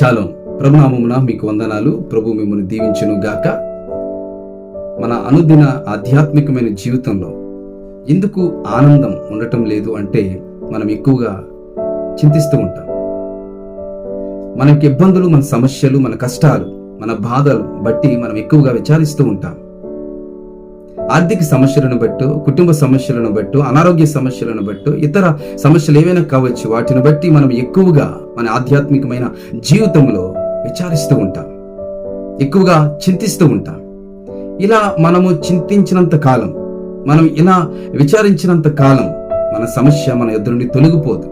శాలం ప్రభునామమున మీకు వందనాలు. ప్రభు మిమ్మల్ని దీవించును గాక. మన అనుదిన ఆధ్యాత్మికమైన జీవితంలో ఎందుకు ఆనందం ఉండటం లేదు అంటే మనం ఎక్కువగా చింతిస్తూ ఉంటాం. మనకి ఇబ్బందులు మన సమస్యలు మన కష్టాలు మన బాధలు బట్టి మనం ఎక్కువగా విచారిస్తూ ఉంటాం. ఆర్థిక సమస్యలను బట్టు కుటుంబ సమస్యలను బట్టు అనారోగ్య సమస్యలను బట్టు ఇతర సమస్యలు ఏవైనా కావచ్చు వాటిని బట్టి మనం ఎక్కువగా మన ఆధ్యాత్మికమైన జీవితంలో విచారిస్తూ ఉంటాం. ఎక్కువగా చింతిస్తూ ఉంటాం. ఇలా మనము చింతించినంత కాలం మనం ఇలా విచారించినంత కాలం మన సమస్య మన ఎదురు నుండి తొలగిపోదు.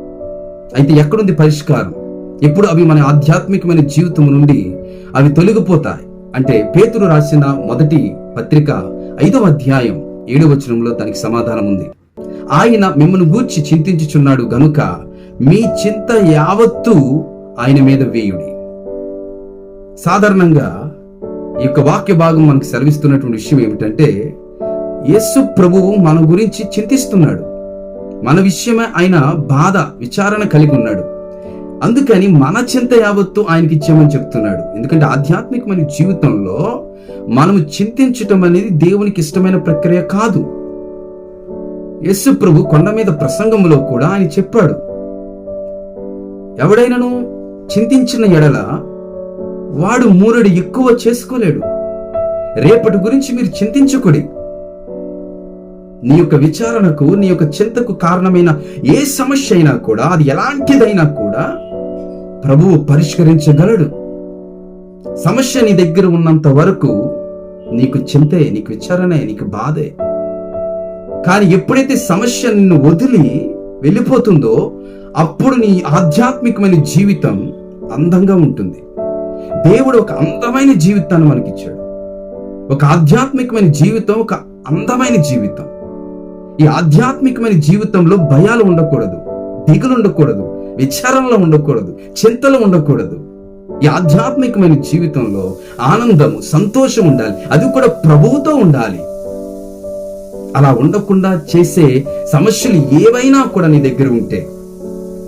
అయితే ఎక్కడుంది పరిష్కారం? ఎప్పుడు అవి మన ఆధ్యాత్మికమైన జీవితం నుండి అవి తొలగిపోతాయి? అంటే పేతురు రాసిన మొదటి పత్రిక ఐదవ అధ్యాయం ఏడవ వచనంలో దానికి సమాధానం ఉంది. ఆయన మిమ్మల్ని గూర్చి చింతించుచున్నాడు గనుక మీ చింత యావత్తు ఆయన మీద వేయుడి. సాధారణంగా ఈ యొక్క వాక్య భాగం మనకు సెలవిస్తున్నటువంటి విషయం ఏమిటంటే యేసు ప్రభువు మన గురించి చింతిస్తున్నాడు. మన విషయమే ఆయన బాధ విచారణ కలిగి ఉన్నాడు. అందుకని మన చింత యావత్తు ఆయనకి ఇచ్చామని చెప్తున్నాడు. ఎందుకంటే ఆధ్యాత్మికమైన జీవితంలో మనము చింతించటం అనేది దేవునికి ఇష్టమైన ప్రక్రియ కాదు. యస్సు ప్రభు కొండ మీద ప్రసంగంలో కూడా ఆయన చెప్పాడు. ఎవడైనను చింతించిన ఎడల వాడు మూరడు ఎక్కువ చేసుకోలేడు. రేపటి గురించి మీరు చింతించుకుడి. నీ యొక్క విచారణకు నీ యొక్క చింతకు కారణమైన ఏ సమస్య అయినా కూడా అది ఎలాంటిదైనా కూడా ప్రభువు పరిష్కరించగలడు. సమస్య నీ దగ్గర ఉన్నంత వరకు నీకు చింతే నీకు విచారణే నీకు బాధే. కానీ ఎప్పుడైతే సమస్య నిన్ను వదిలి వెళ్ళిపోతుందో అప్పుడు నీ ఆధ్యాత్మికమైన జీవితం అందంగా ఉంటుంది. దేవుడు ఒక అందమైన జీవితాన్ని మనకిచ్చాడు. ఒక ఆధ్యాత్మికమైన జీవితం ఒక అందమైన జీవితం. ఈ ఆధ్యాత్మికమైన జీవితంలో భయాలు ఉండకూడదు దిగులు ఉండకూడదు విచారంలో ఉండకూడదు చింతలు ఉండకూడదు. ఈ ఆధ్యాత్మికమైన జీవితంలో ఆనందము సంతోషం ఉండాలి. అది కూడా ప్రభువుతో ఉండాలి. అలా ఉండకుండా చేసే సమస్యలు ఏవైనా కూడా నీ దగ్గర ఉంటే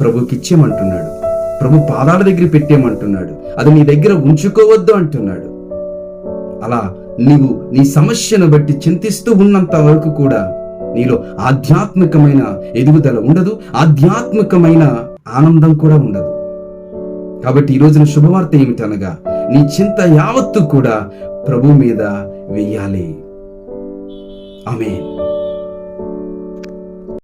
ప్రభుకి ఇచ్చేయమంటున్నాడు. ప్రభు పాదాల దగ్గర పెట్టేయమంటున్నాడు. అది నీ దగ్గర ఉంచుకోవద్దు అంటున్నాడు. అలా నీవు నీ సమస్యను బట్టి చింతిస్తూ ఉన్నంత వరకు కూడా నీలో ఆధ్యాత్మికమైన ఎదుగుదల ఉండదు. ఆధ్యాత్మికమైన ఆనందం కూడా ఉండదు. కాబట్టి ఈ రోజున శుభవార్త ఏమిటనగా నీ చింత యావత్తు కూడా ప్రభు మీద వెయ్యాలి. ఆమె